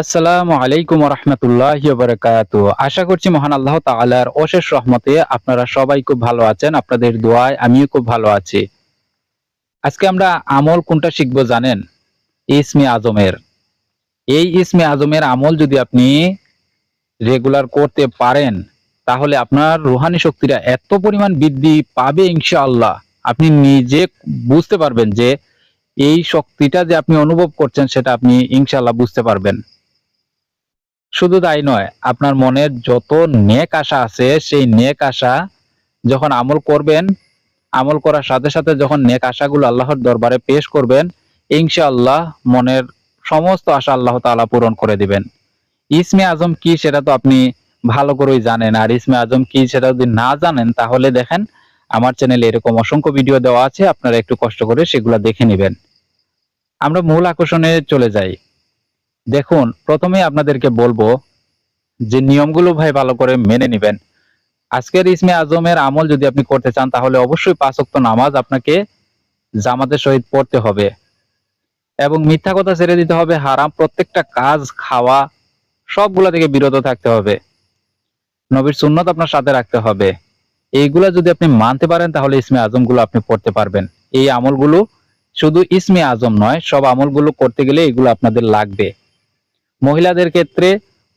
আসসালামু আলাইকুম রহমতুল্লাহ বারকাত আশা করছি মহান আল্লাহ তাআলার অশেষ রহমতে আপনারা সবাই খুব ভালো আছেন, আপনাদের দোয়ায় আমিও খুব ভালো আছি। আজকে আমরা আমল কোনটা শিখব জানেন? ইসমে আজমের। এই ইসমে আজমের আমল যদি আপনি রেগুলার করতে পারেন, তাহলে আপনার রুহানি শক্তিরা এত পরিমাণ বৃদ্ধি পাবে ইনশাআল্লাহ। আপনি নিজে বুঝতে পারবেন যে এই শক্তিটা যে আপনি অনুভব করছেন, সেটা আপনি ইনশাআল্লাহ বুঝতে পারবেন। শুধু তাই নয়, আপনার মনের যত নেক আশা আছে, সেই নেক আশা যখন আমল করবেন, আমল করার সাথে সাথে যখন নেক আশাগুলো আল্লাহর দরবারে পেশ করবেন, ইনশাআল্লাহ মনের সমস্ত আশা আল্লাহ তাআলা পূরণ করে দিবেন। ইসমে আজম কি সেটা তো আপনি ভালো করেই জানেন, আর ইসমে আজম কি সেটা যদি না জানেন, তাহলে দেখেন আমার চ্যানেলে এরকম অসংখ্য ভিডিও দেওয়া আছে, আপনারা একটু কষ্ট করে সেগুলো দেখে নেবেন। আমরা মূল আকর্ষণে চলে যাই। দেখুন, প্রথমে আপনাদেরকে বলব যে নিয়মগুলো ভাই ভালো করে মেনে নেবেন। আজকের ইসমে আজমের আমল যদি আপনি করতে চান, তাহলে অবশ্যই পাঁচ ওয়াক্ত নামাজ আপনাকে জামাতের সহিত পড়তে হবে এবং মিথ্যা কথা ছেড়ে দিতে হবে, হারাম প্রত্যেকটা কাজ, খাওয়া, সবগুলা থেকে বিরত থাকতে হবে। নবীর সুন্নত আপনার সাথে রাখতে হবে। এইগুলা যদি আপনি মানতে পারেন, তাহলে ইসমে আজমগুলো আপনি পড়তে পারবেন। এই আমলগুলো শুধু ইসমে আজম নয়, সব আমলগুলো করতে গেলে এগুলো আপনাদের লাগবে। মহিলাদের ক্ষেত্রে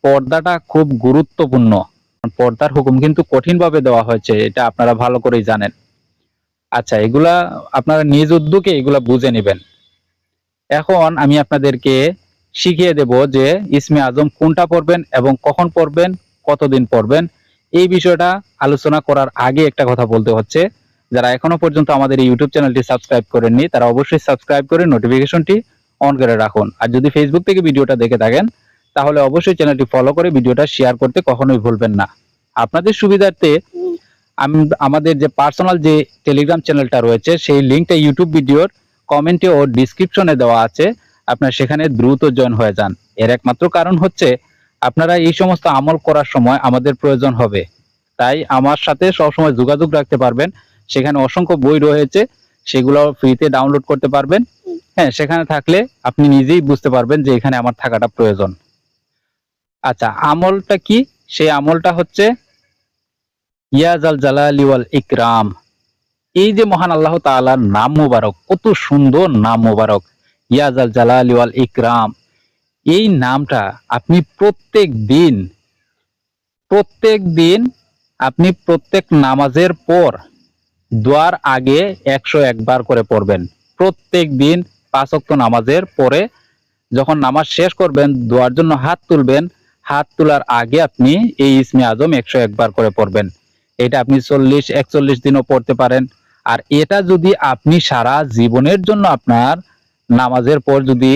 পর্দাটা খুব গুরুত্বপূর্ণ। পর্দার হুকুম কিন্তু কঠিনভাবে দেওয়া হয়েছে, এটা আপনারা ভালো করেই জানেন। আচ্ছা এগুলা আপনারা নিজ উদ্যোগে এগুলা বুঝে নেবেন। এখন আমি আপনাদেরকে শিখিয়ে দেব যে ইসমে আজম কোনটা পড়বেন এবং কখন পড়বেন, কতদিন পড়বেন। এই বিষয়টা আলোচনা করার আগে একটা কথা বলতে হচ্ছে, যারা এখনও পর্যন্ত আমাদের ইউটিউব চ্যানেলটি সাবস্ক্রাইব করেননি, তারা অবশ্যই সাবস্ক্রাইব করে নোটিফিকেশনটি অন করে রাখুন। আর যদি ফেসবুক থেকে ভিডিওটা দেখে থাকেন, তাহলে অবশ্যই চ্যানেলটি ফলো করে ভিডিওটা শেয়ার করতে কখনোই ভুলবেন না। আপনাদের সুবিধার্থে আমি আমাদের যে পার্সোনাল যে টেলিগ্রাম চ্যানেলটা রয়েছে, সেই লিঙ্কটা ইউটিউব ভিডিওর কমেন্টে ও ডিসক্রিপশনে দেওয়া আছে। আপনার সেখানে দ্রুত জয়েন হয়ে যান। এর একমাত্র কারণ হচ্ছে, আপনারা এই সমস্ত আমল করার সময় আমাদের প্রয়োজন হবে। তাই আমার সাথে সবসময় যোগাযোগ রাখতে পারবেন। সেখানে অসংখ্য বই রয়েছে। সেগুলো ফ্রিতে ডাউনলোড করতে পারবেন। হ্যাঁ সেখানে থাকলে আপনি নিজেই বুঝতে পারবেন যে এখানে আমার থাকাটা প্রয়োজন। আচ্ছা আমলটা কি? সেই আমলটা হচ্ছে ইয়াজাল জালালি ওয়াল ইকরাম। এই যে মহান আল্লাহ তাআলার নাম মোবারক, কত সুন্দর নাম মোবারক ইয়াজাল জালালি ওয়াল ইকরাম। এই নামটা আপনি প্রত্যেক দিন প্রত্যেক দিন আপনি প্রত্যেক নামাজের পর দোয়ার আগে একশো একবার করে পড়বেন। প্রত্যেক দিন পাঁচ ওয়াক্ত নামাজের পরে যখন নামাজ শেষ করবেন, দোয়ার জন্য হাত তুলবেন। হাত তোলার আগে আপনি এই ইসমে আজম একশো একবার করে পড়বেন। এটা আপনি চল্লিশ, একচল্লিশ দিনও পড়তে পারেন। আর এটা যদি আপনি সারা জীবনের জন্য আপনার নামাজের পর যদি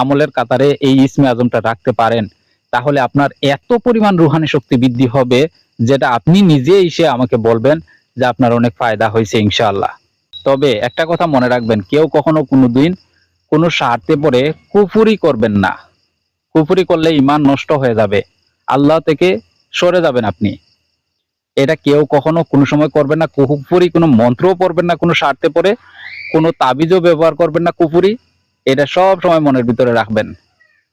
আমলের কাতারে এই ইসমে আজমটা রাখতে পারেন, তাহলে আপনার এত পরিমাণ রুহানি শক্তি বৃদ্ধি হবে যেটা আপনি নিজে এসে আমাকে বলবেন যে আপনার অনেক ফায়দা হয়েছে, ইনশাআল্লাহ। তবে একটা কথা মনে রাখবেন, কেউ কখনো কোনোদিন কোনো স্বার্থে পড়ে কুফুরি করবেন না। কুফুরি করলে ইমান নষ্ট হয়ে যাবে। আল্লাহ থেকে সরে যাবেন আপনি। এটা কেউ কখনো কোনো সময় করবেন না, কুফুরি, কোনো মন্ত্রও পড়বেন না, কোনো স্বার্থে পড়ে, কোনো তাবিজও ব্যবহার করবেন না কুফুরি। এটা সব সময় মনের ভিতরে রাখবেন।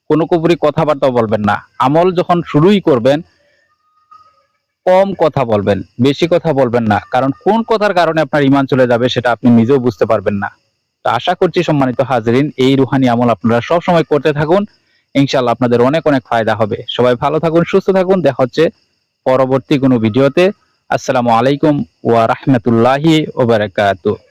কোনো কুফুরি কথাবার্তাও বলবেন না। আমল যখন শুরুই করবেন কম কথা বলবেন, বেশি কথা বলবেন না। কারণ কোন কথার কারণে আপনার ইমান চলে যাবে সেটা আপনি নিজেও বুঝতে পারবেন না। তো আশা করছি সম্মানিত হাজরিন, এই রুহানি আমল আপনারা সব সময় করতে থাকুন। ইনশাল্লাহ আপনাদের অনেক অনেক ফায়দা হবে। সবাই ভালো থাকুন, সুস্থ থাকুন। দেখা হচ্ছে পরবর্তী কোনো ভিডিওতে। আসসালামু আলাইকুম ওয়া রাহমাতুল্লাহি ওয়া বারাকাতুহু।